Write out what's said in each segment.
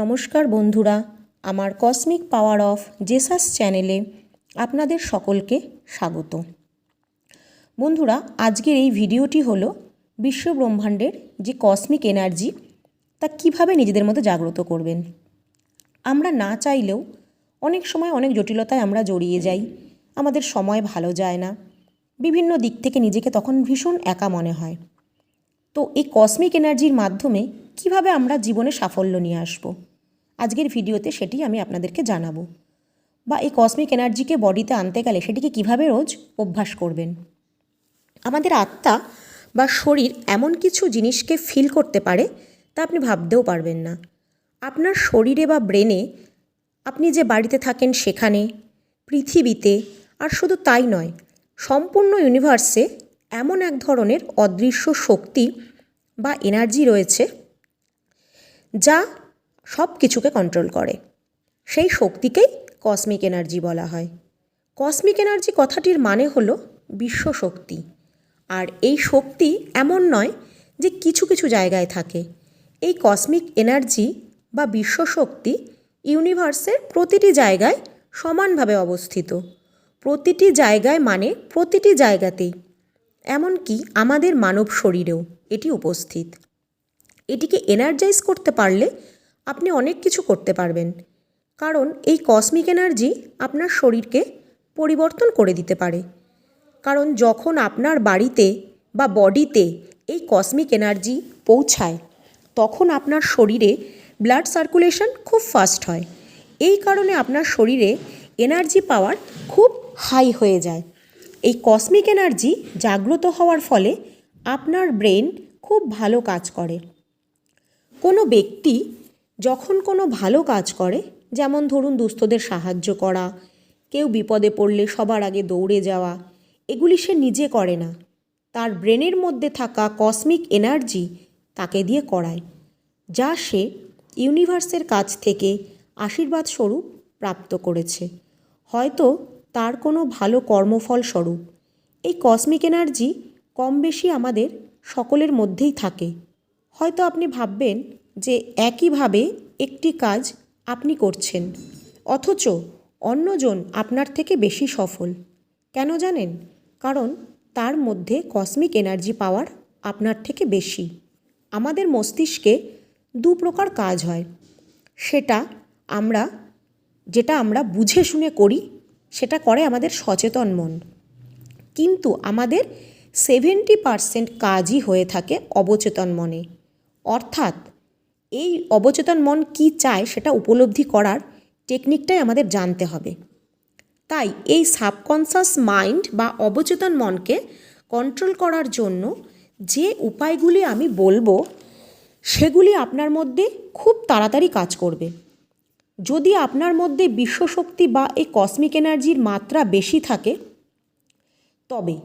নমস্কার বন্ধুরা, আমার কসমিক পাওয়ার অফ জেসাস চ্যানেলে আপনাদের সকলকে স্বাগত। বন্ধুরা, আজকের এই ভিডিওটি হলো বিশ্ব ব্রহ্মাণ্ডের যে কসমিক এনার্জি তা কীভাবে নিজেদের মধ্যে জাগ্রত করবেন? আমরা না চাইলেও অনেক সময় অনেক জটিলতায় আমরা জড়িয়ে যাই, আমাদের সময় ভালো যায় না, বিভিন্ন দিক থেকে নিজেকে তখন ভীষণ একা মনে হয়। তো এই কসমিক এনার্জির মাধ্যমে কীভাবে আমরা জীবনে সাফল্য নিয়ে আসব? আজকের ভিডিওতে সেটি আমি আপনাদেরকে জানাব। বা এই কসমিক এনার্জিকে বডিতে আনতে গেলে সেটিকে কীভাবে রোজ অভ্যাস করবেন? আমাদের আত্মা বা শরীর এমন কিছু জিনিসকে ফিল করতে পারে তা আপনি ভাবতেও পারবেন না। আপনার শরীরে বা ব্রেনে আপনি যে বাড়িতে থাকেন সেখানে, পৃথিবীতে, আর শুধু তাই নয়, সম্পূর্ণ ইউনিভার্সে এমন এক ধরনের অদৃশ্য শক্তি বা এনার্জি রয়েছে যা সব কিছুকে কন্ট্রোল করে। সেই শক্তিকেই কসমিক এনার্জি বলা হয়। কসমিক এনার্জি কথাটির মানে হল বিশ্ব শক্তি। আর এই শক্তি এমন নয় যে কিছু কিছু জায়গায় থাকে। এই কসমিক এনার্জি বা বিশ্ব শক্তি ইউনিভার্সের প্রতিটি জায়গায় সমানভাবে অবস্থিত। প্রতিটি জায়গায় মানে প্রতিটি জায়গাতেই। এমনকি আমাদের মানব শরীরেও এটি উপস্থিত। এটিকে এনার্জাইজ করতে পারলে আপনি অনেক কিছু করতে পারবেন। কারণ এই কসমিক এনার্জি আপনার শরীরকে পরিবর্তন করে দিতে পারে। কারণ যখন আপনার বাড়িতে বা বডিতে এই কসমিক এনার্জি পৌঁছায়, তখন আপনার শরীরে ব্লাড সার্কুলেশন খুব ফাস্ট হয়। এই কারণে আপনার শরীরে এনার্জি পাওয়ার খুব হাই হয়ে যায়। এই কসমিক এনার্জি জাগ্রত হওয়ার ফলে আপনার ব্রেন খুব ভালো কাজ করে। কোনো ব্যক্তি যখন কোনো ভালো কাজ করে, যেমন ধরুন দুস্থদের সাহায্য করা, কেউ বিপদে পড়লে সবার আগে দৌড়ে যাওয়া, এগুলি সে নিজে করে না। তার ব্রেনের মধ্যে থাকা কসমিক এনার্জি তাকে দিয়ে করায়, যা সে ইউনিভার্সের কাছ থেকে আশীর্বাদ স্বরূপ প্রাপ্ত করেছে। হয়তো তার কোনো ভালো কর্মফল স্বরূপ। এই কসমিক এনার্জি কম বেশি আমাদের সকলের মধ্যেই থাকে। হয়তো আপনি ভাববেন যে একইভাবে একটি কাজ আপনি করছেন, অথচ অন্যজন আপনার থেকে বেশি সফল। কেন জানেন? কারণ তার মধ্যে কসমিক এনার্জি পাওয়ার আপনার থেকে বেশি। আমাদের মস্তিষ্কে দু প্রকার কাজ হয়। সেটা আমরা, যেটা আমরা বুঝে শুনে করি, সেটা করে আমাদের সচেতন মন। কিন্তু আমাদের সেভেন্টি পারসেন্ট কাজই হয়ে থাকে অবচেতন মনে। অর্থাৎ এই অবচেতন মন কি চায় সেটা উপলব্ধি করার টেকনিকটাই আমাদের জানতে হবে। তাই এই সাবকনসাস মাইন্ড বা অবচেতন মনকে কন্ট্রোল করার জন্য যে উপায়গুলি আমি বলব, সেগুলি আপনার মধ্যে খুব তাড়াতাড়ি কাজ করবে। যদি আপনার মধ্যে বিশ্বশক্তি বা এই কসমিক এনার্জির মাত্রা বেশি থাকে, তবে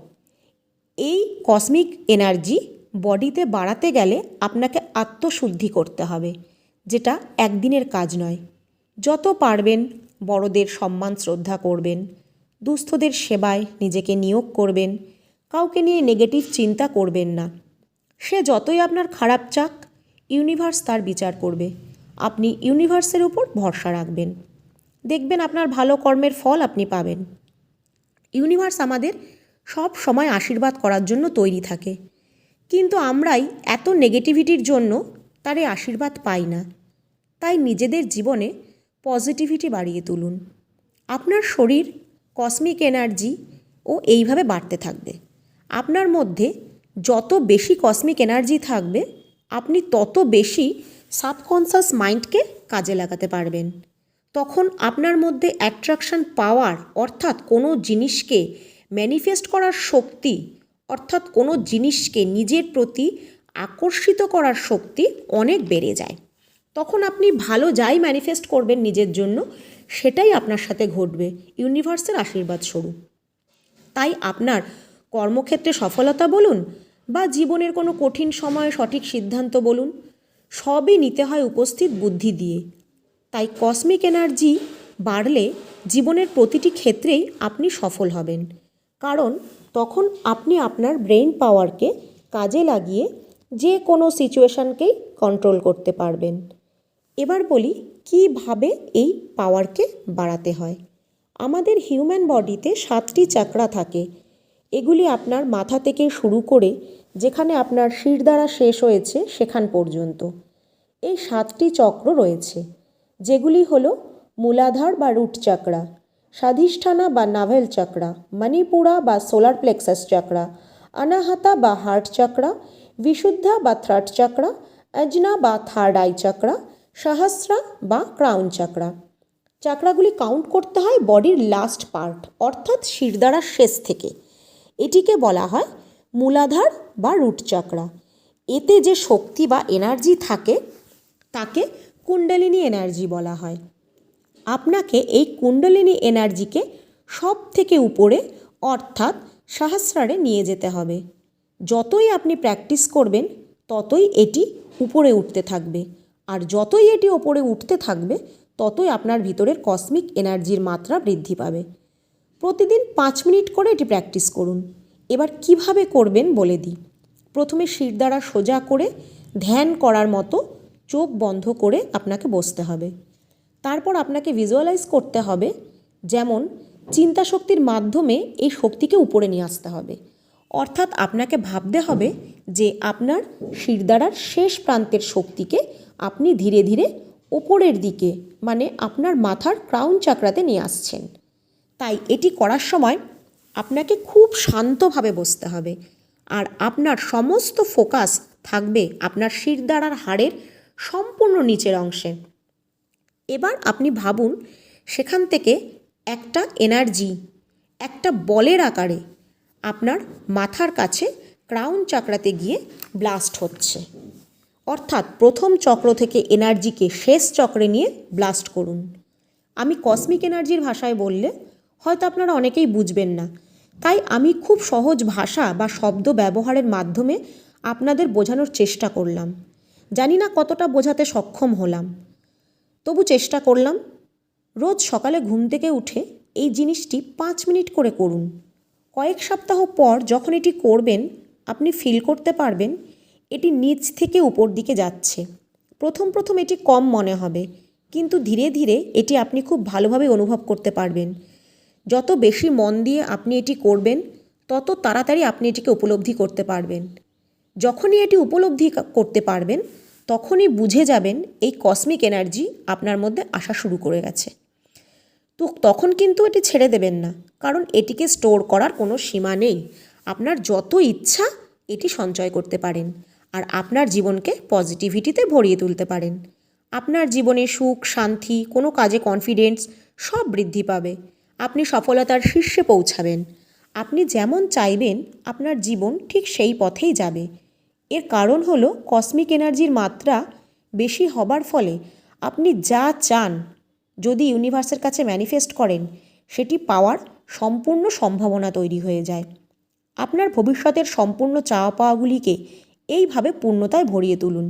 এই কসমিক এনার্জি বডিতে বাড়াতে গেলে আপনাকে আত্মশুদ্ধি করতে হবে, যেটা একদিনের কাজ নয়। যত পারবেন বড়দের সম্মান শ্রদ্ধা করবেন, দুস্থদের সেবায় নিজেকে নিয়োগ করবেন, কাউকে নিয়ে নেগেটিভ চিন্তা করবেন না। সে যতই আপনার খারাপ চাক ইউনিভার্স তার বিচার করবে। আপনি ইউনিভার্সের উপর ভরসা রাখবেন। দেখবেন আপনার ভালো কর্মের ফল আপনি পাবেন। ইউনিভার্স আমাদের সব সময় আশীর্বাদ করার জন্য তৈরি থাকে। কিন্তু আমরাই এত নেগেটিভিটির জন্য তার আশীর্বাদ পাই না। তাই নিজেদের জীবনে পজিটিভিটি বাড়িয়ে তুলুন। আপনার শরীর কসমিক এনার্জি ও এইভাবে বাড়তে থাকবে। আপনার মধ্যে যত বেশি কসমিক এনার্জি থাকবে, আপনি তত বেশি সাবকনসাস মাইন্ডকে কাজে লাগাতে পারবেন। তখন আপনার মধ্যে অ্যাট্রাকশন পাওয়ার অর্থাৎ কোনো জিনিসকে ম্যানিফেস্ট করার শক্তি অর্থাৎ কোনো জিনিসকে নিজের প্রতি আকর্ষিত করার শক্তি অনেক বেড়ে যায়। তখন আপনি ভালো যাই ম্যানিফেস্ট করবেন নিজের জন্য, সেটাই আপনার সাথে ঘটবে ইউনিভার্সের আশীর্বাদ স্বরূপ। তাই আপনার কর্মক্ষেত্রে সফলতা বলুন বা জীবনের কোনো কঠিন সময়ে সঠিক সিদ্ধান্ত বলুন, সবই নিতে হয় উপস্থিত বুদ্ধি দিয়ে। তাই কসমিক এনার্জি বাড়লে জীবনের প্রতিটি ক্ষেত্রেই আপনি সফল হবেন। কারণ তখন আপনি আপনার ব্রেন পাওয়ারকে কাজে লাগিয়ে যে কোনো সিচুয়েশানকেই কন্ট্রোল করতে পারবেন। এবার বলি, কীভাবে এই পাওয়ারকে বাড়াতে হয়? আমাদের হিউম্যান বডিতে সাতটি চাকরা থাকে। এগুলি আপনার মাথা থেকে শুরু করে যেখানে আপনার শির দ্বারা শেষ হয়েছে সেখান পর্যন্ত। এই সাতটি চক্র রয়েছে, যেগুলি হলো মূলাধার বা রুট চাকরা স্বাধিষ্ঠানা বা নাভেল চাকরা, মণিপুরা বা সোলার প্লেক্সাস চাকরা অনাহাতা বা হার্ট চাকরা, বিশুদ্ধা বা থ্রাট চাকরা অজনা বা থার্ড আই চাকরা, সহস্রা বা ক্রাউন চাকরা। চাকরাগুলি কাউন্ট করতে হয় বডির লাস্ট পার্ট, অর্থাৎ শিরদাঁড়ার শেষ থেকে। এটিকে বলা হয় মূলাধার বা রুট চাকরা। এতে যে শক্তি বা এনার্জি থাকে, তাকে কুণ্ডলিনী এনার্জি বলা হয়। আপনাকে এই কুণ্ডলিনী এনার্জিকে সব থেকে উপরে, অর্থাৎ সাহস্রারে নিয়ে যেতে হবে। যতই আপনি প্র্যাকটিস করবেন, ততই এটি উপরে উঠতে থাকবে। আর যতই এটি ওপরে উঠতে থাকবে, ততই আপনার ভিতরের কসমিক এনার্জির মাত্রা বৃদ্ধি পাবে। প্রতিদিন পাঁচ মিনিট করে এটি প্র্যাকটিস করুন। এবার কীভাবে করবেন বলে দিই। প্রথমে শির দ্বারা সোজা করে ধ্যান করার মতো চোখ বন্ধ করে আপনাকে বসতে হবে। তারপর আপনাকে ভিজুয়ালাইজ করতে হবে, যেমন চিন্তা শক্তির মাধ্যমে এই শক্তিকে উপরে নিয়ে আসতে হবে। অর্থাৎ আপনাকে ভাবতে হবে যে আপনার শিরদাঁড়ার শেষ প্রান্তের শক্তিকে আপনি ধীরে ধীরে ওপরের দিকে মানে আপনার মাথার ক্রাউন চাকরাতে নিয়ে আসছেন। তাই এটি করার সময় আপনাকে খুব শান্তভাবে বসতে হবে আর আপনার সমস্ত ফোকাস থাকবে আপনার শিরদাঁড়ার হাড়ের সম্পূর্ণ নিচের অংশে। এবার আপনি ভাবুন, সেখান থেকে একটা এনার্জি, একটা বলের আকারে আপনার মাথার কাছে ক্রাউন চাকরাতে গিয়ে ব্লাস্ট হচ্ছে। অর্থাৎ প্রথম চক্র থেকে এনার্জিকে শেষ চক্রে নিয়ে ব্লাস্ট করুন। আমি কসমিক এনার্জির ভাষায় বললে হয়তো আপনারা অনেকেই বুঝবেন না। তাই আমি খুব সহজ ভাষা বা শব্দ ব্যবহারের মাধ্যমে আপনাদের বোঝানোর চেষ্টা করলাম। জানি না কতটা বোঝাতে সক্ষম হলাম। তবু চেষ্টা করলাম। রোজ সকালে ঘুম থেকে উঠে এই জিনিসটি পাঁচ মিনিট করে করুন। কয়েক সপ্তাহ পর যখন এটি করবেন, আপনি ফিল করতে পারবেন, এটি নিচ থেকে উপর দিকে যাচ্ছে। প্রথম প্রথম এটি কম মনে হবে, কিন্তু ধীরে ধীরে এটি আপনি খুব ভালোভাবে অনুভব করতে পারবেন। যত বেশি মন দিয়ে আপনি এটি করবেন, তত তাড়াতাড়ি আপনি এটিকে উপলব্ধি করতে পারবেন। যখনই এটি উপলব্ধি করতে পারবেন তখনই বুঝে যাবেন এই কসমিক এনার্জি আপনার মধ্যে আসা শুরু করে গেছে। তো তখন কিন্তু এটি ছেড়ে দেবেন না, কারণ এটিকে স্টোর করার কোনো সীমা নেই। আপনার যত ইচ্ছা, এটি সঞ্চয় করতে পারেন, আর আপনার জীবনকে পজিটিভিটিতে ভরিয়ে তুলতে পারেন। আপনার জীবনে সুখ, শান্তি, কোনো কাজে কনফিডেন্স সব বৃদ্ধি পাবে। আপনি সফলতার শীর্ষে পৌঁছাবেন। আপনি যেমন চাইবেন, আপনার জীবন ঠিক সেই পথেই যাবে। এর কারণ হলো কসমিক এনার্জির মাত্রা বেশি হবার ফলে আপনি যা চান যদি ইউনিভার্সের কাছে ম্যানিফেস্ট করেন, সেটি পাওয়ার সম্পূর্ণ সম্ভাবনা তৈরি হয়ে যায়। আপনার ভবিষ্যতের সম্পূর্ণ চাওয়া পাওয়াগুলিকে এইভাবে পূর্ণতায় ভরিয়ে তুলুন।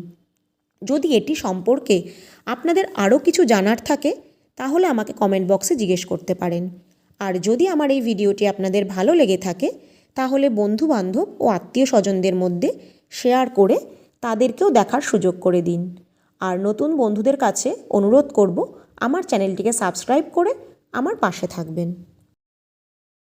যদি এটি সম্পর্কে আপনাদের আরও কিছু জানার থাকে, তাহলে আমাকে কমেন্ট বক্সে জিজ্ঞেস করতে পারেন। আর যদি আমার এই ভিডিওটি আপনাদের ভালো লেগে থাকে, তাহলে বন্ধু বান্ধব ও আত্মীয় স্বজনদের মধ্যে শেয়ার করে তাদেরকেও দেখার সুযোগ করে দিন। আর নতুন বন্ধুদের কাছে অনুরোধ করব, আমার চ্যানেলটিকে সাবস্ক্রাইব করে আমার পাশে থাকবেন।